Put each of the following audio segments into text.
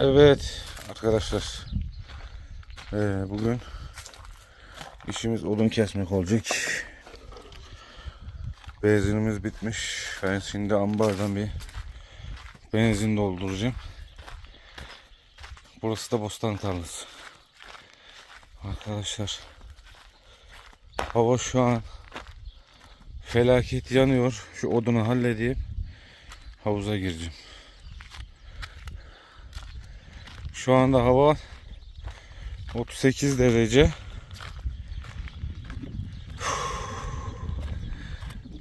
Evet arkadaşlar. Ee, bugün işimiz odun kesmek olacak. Benzinimiz bitmiş. Ben şimdi ambardan bir benzin dolduracağım. Burası da bostan tarlası. Arkadaşlar. Hava şu an felaket yanıyor. Şu odunu halledeyim. Havuza gireceğim. Şu anda hava 38 derece.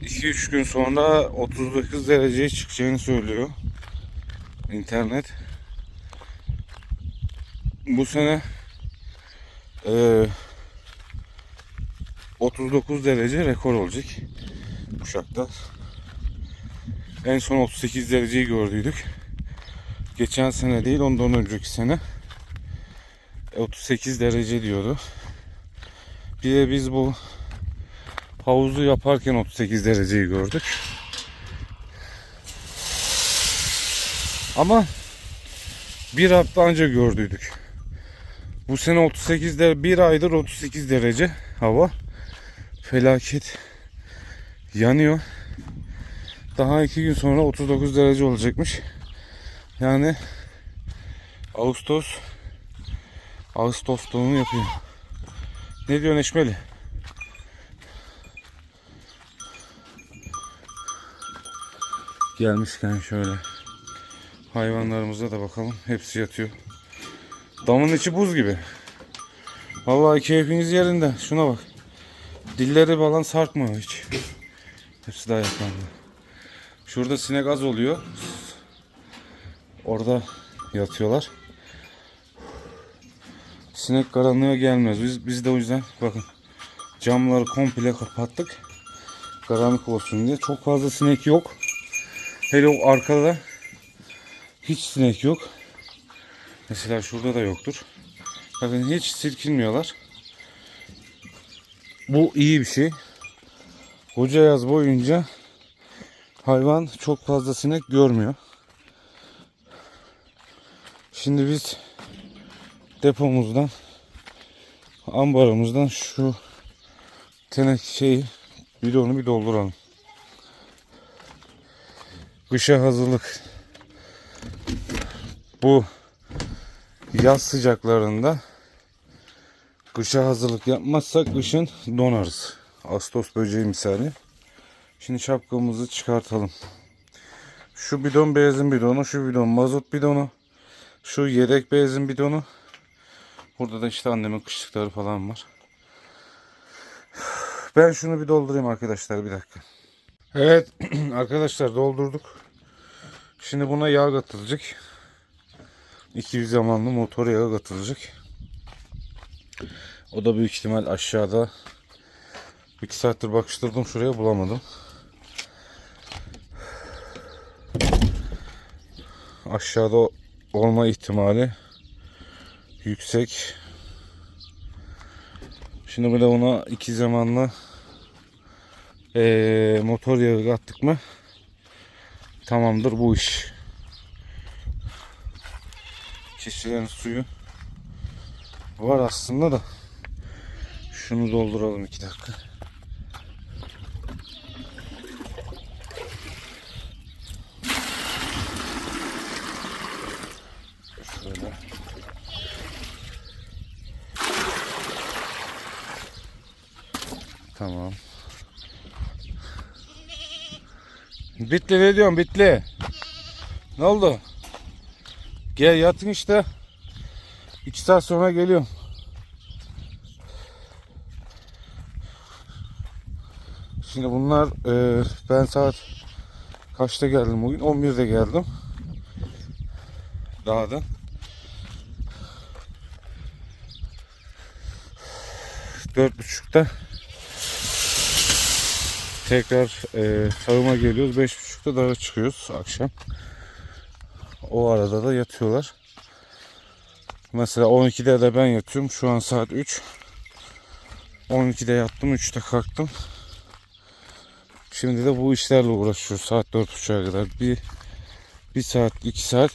2-3 gün sonra 39 dereceye çıkacağını söylüyor internet. Bu sene eee 39 derece rekor olacak Uşak'ta. En son 38 dereceyi gördüydük. Geçen sene değil ondan önceki sene 38 derece diyordu. Bir de biz bu havuzu yaparken 38 dereceyi gördük. Ama bir hafta önce gördüydük. Bu sene 38 derece, bir aydır 38 derece hava. Felaket yanıyor. Daha iki gün sonra 39 derece olacakmış. Yani Ağustos Ağustos donu yapıyor. Ne diyor Neşmeli? Gelmişken şöyle hayvanlarımıza da bakalım. Hepsi yatıyor. Damın içi buz gibi. Vallahi keyfiniz yerinde. Şuna bak. Dilleri falan sarkmıyor hiç. Hepsi daha yaklandı. Şurada sinek az oluyor. Orada yatıyorlar. Sinek karanlığa gelmez. Biz, biz de o yüzden bakın camları komple kapattık. Karanlık olsun diye. Çok fazla sinek yok. Hele o arkada hiç sinek yok. Mesela şurada da yoktur. Bakın hiç silkinmiyorlar. Bu iyi bir şey. Koca yaz boyunca hayvan çok fazla sinek görmüyor. Şimdi biz depomuzdan ambarımızdan şu teneke şeyi bidonu bir dolduralım. Kışa hazırlık. Bu yaz sıcaklarında kışa hazırlık yapmazsak kışın donarız. Ağustos böceği misali. Şimdi şapkamızı çıkartalım. Şu bidon benzin bidonu, şu bidon mazot bidonu. Şu yedek benzin bidonu. Burada da işte annemin kışlıkları falan var. Ben şunu bir doldurayım arkadaşlar bir dakika. Evet arkadaşlar doldurduk. Şimdi buna yağ katılacak. 200 zamanlı motor yağı katılacak. O da büyük ihtimal aşağıda. 2 saattir bakıştırdım şuraya bulamadım. Aşağıda olma ihtimali yüksek. Şimdi böyle ona iki zamanlı eee, motor yağı kattık mı tamamdır bu iş. Kişilerin suyu var aslında da şunu dolduralım iki dakika. Şöyle. Tamam. Bitli ne diyorsun bitli? Ne oldu? Gel yatın işte. İki saat sonra geliyorum. Şimdi bunlar e, ben saat kaçta geldim bugün? 11'de geldim. Dağdan. Dört buçukta tekrar e, sağıma geliyoruz. Beş buçukta dağa çıkıyoruz akşam. O arada da yatıyorlar. Mesela 12'de de ben yatıyorum. Şu an saat 3. 12'de yattım. 3'te kalktım. Şimdi de bu işlerle uğraşıyoruz. Saat 4.30'a kadar. Bir, bir saat, iki saat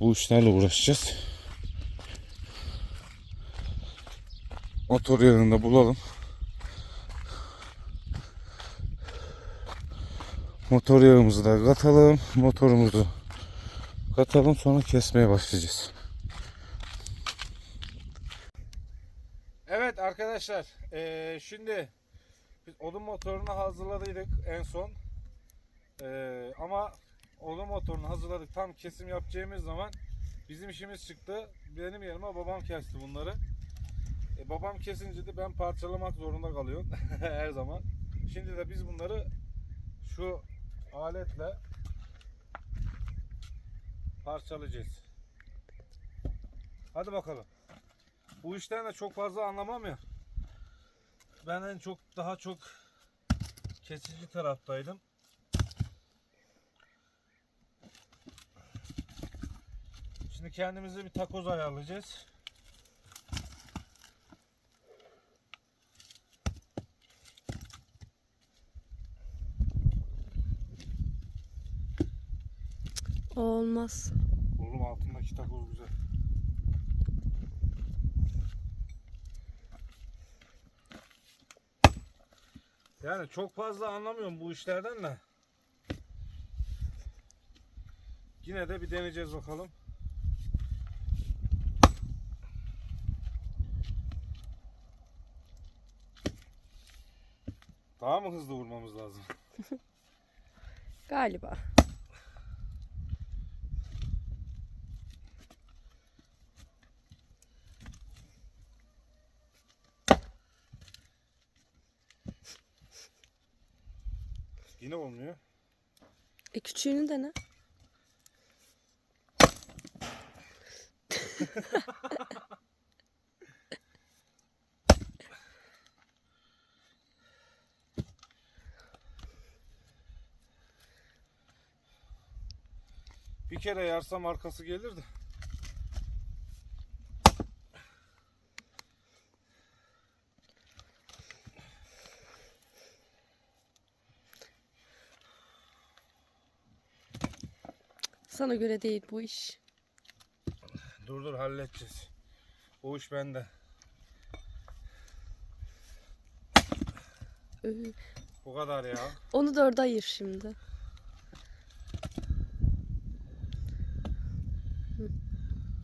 bu işlerle uğraşacağız. Motor yağını da bulalım. Motor yağımızı da katalım. Motorumuzu katalım sonra kesmeye başlayacağız. Evet arkadaşlar eee, şimdi biz odun motorunu hazırladıydık en son. Eee, ama odun motorunu hazırladık tam kesim yapacağımız zaman bizim işimiz çıktı. Benim yerime babam kesti bunları. E, babam kesince de ben parçalamak zorunda kalıyorum her zaman. Şimdi de biz bunları şu aletle parçalayacağız. Hadi bakalım. Bu işten de çok fazla anlamam ya. Ben en çok daha çok kesici taraftaydım. Şimdi kendimize bir takoz ayarlayacağız. O olmaz. Oğlum altındaki takoz güzel. Yani çok fazla anlamıyorum bu işlerden de. Yine de bir deneyeceğiz bakalım. Daha mı hızlı vurmamız lazım? Galiba. Yine olmuyor. E küçüğünü dene. Bir kere yarsam arkası gelir Sana göre değil bu iş. Dur dur halledeceğiz. O iş bende. Ee, Bu kadar ya. Onu dörde ayır şimdi.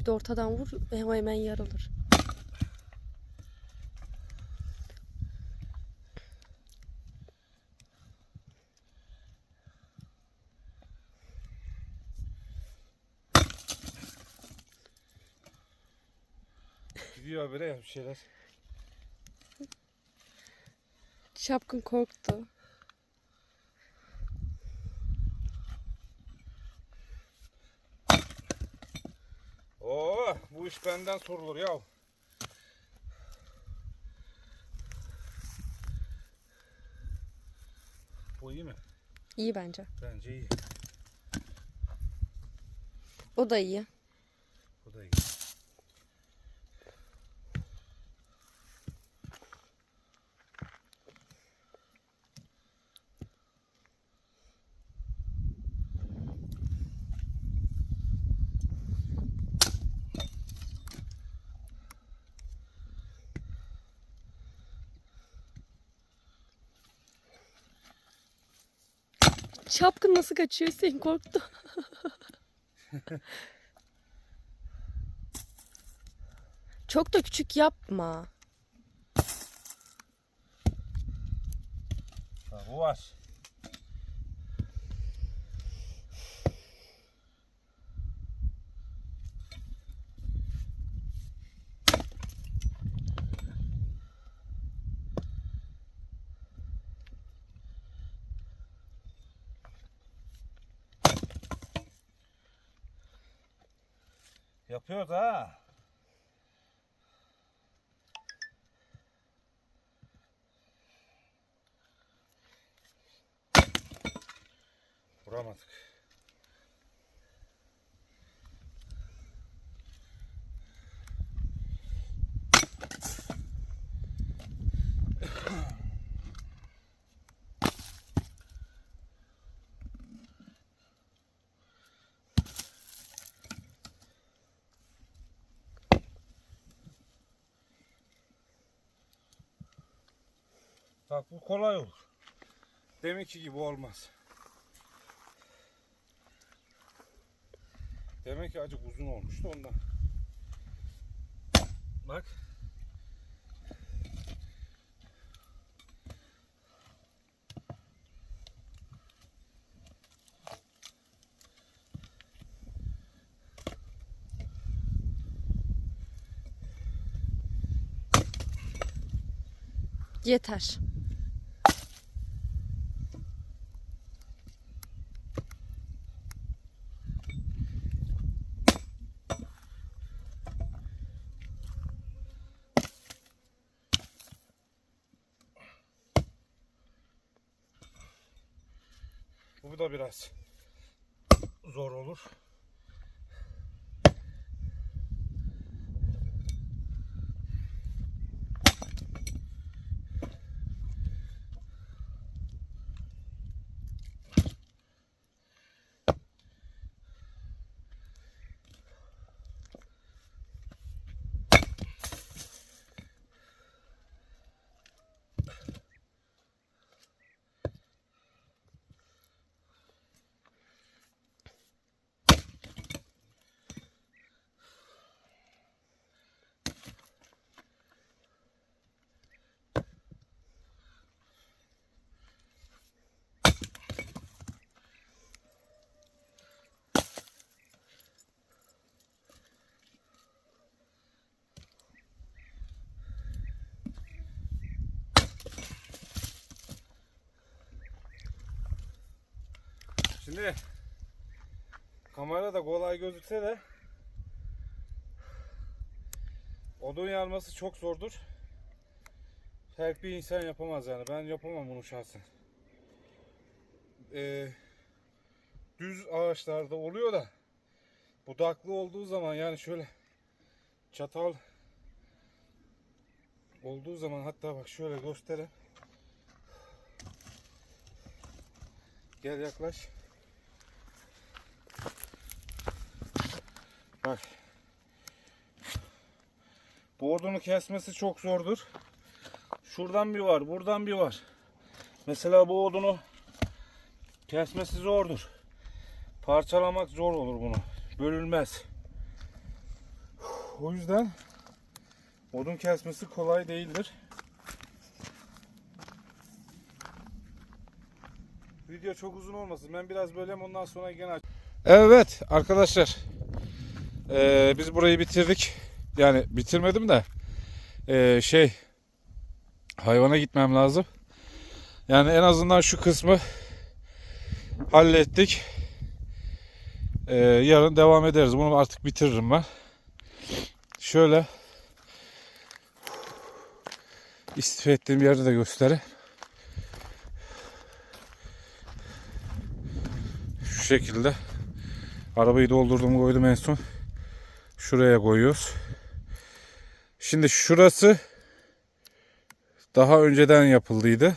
Bir de ortadan vur. Hemen hemen yarılır. Gidiyor habire ya bir şeyler. Şapkın korktu. Oo, bu iş benden sorulur ya. Bu iyi mi? İyi bence. Bence iyi. O da iyi. Şapkın nasıl kaçıyor Hüseyin korktu. Çok da küçük yapma. Ha, bu var. 옆에다 보라마스크. Bak bu kolay olur. Deminki gibi olmaz. Demek ki acık uzun olmuştu ondan. Bak. Yeter. Bu da biraz zor olur. Şimdi kamerada kolay gözükse de odun yarması çok zordur. Her bir insan yapamaz yani. Ben yapamam bunu şahsen. Ee, düz ağaçlarda oluyor da budaklı olduğu zaman yani şöyle çatal olduğu zaman hatta bak şöyle göstereyim. Gel yaklaş. Bak. Bu odunu kesmesi çok zordur. Şuradan bir var, buradan bir var. Mesela bu odunu kesmesi zordur. Parçalamak zor olur bunu. Bölünmez. O yüzden odun kesmesi kolay değildir. Video çok uzun olmasın. Ben biraz böleyim ondan sonra gene aç. Evet arkadaşlar. Ee, biz burayı bitirdik. Yani bitirmedim de ee, şey hayvana gitmem lazım. Yani en azından şu kısmı hallettik. Ee, yarın devam ederiz. Bunu artık bitiririm ben. Şöyle istifa ettiğim yeri de göstereyim. Şu şekilde. Arabayı doldurdum koydum en son. Şuraya koyuyoruz. Şimdi şurası daha önceden yapıldıydı.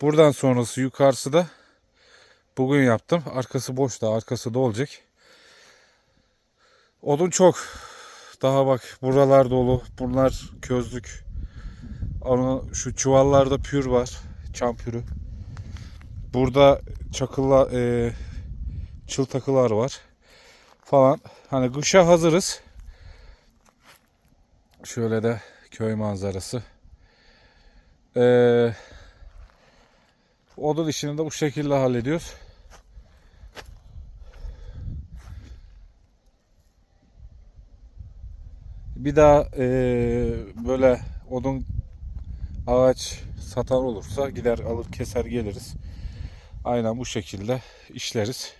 Buradan sonrası yukarısı da bugün yaptım. Arkası boş da arkası da olacak. Odun çok. Daha bak buralar dolu. Bunlar közlük. Onu şu çuvallarda pür var. Çam pürü. Burada çakılla e, çıl takılar var falan. Hani kışa hazırız. Şöyle de köy manzarası. Ee, odun işini de bu şekilde hallediyoruz. Bir daha ee, böyle odun ağaç satan olursa gider alır keser geliriz. Aynen bu şekilde işleriz.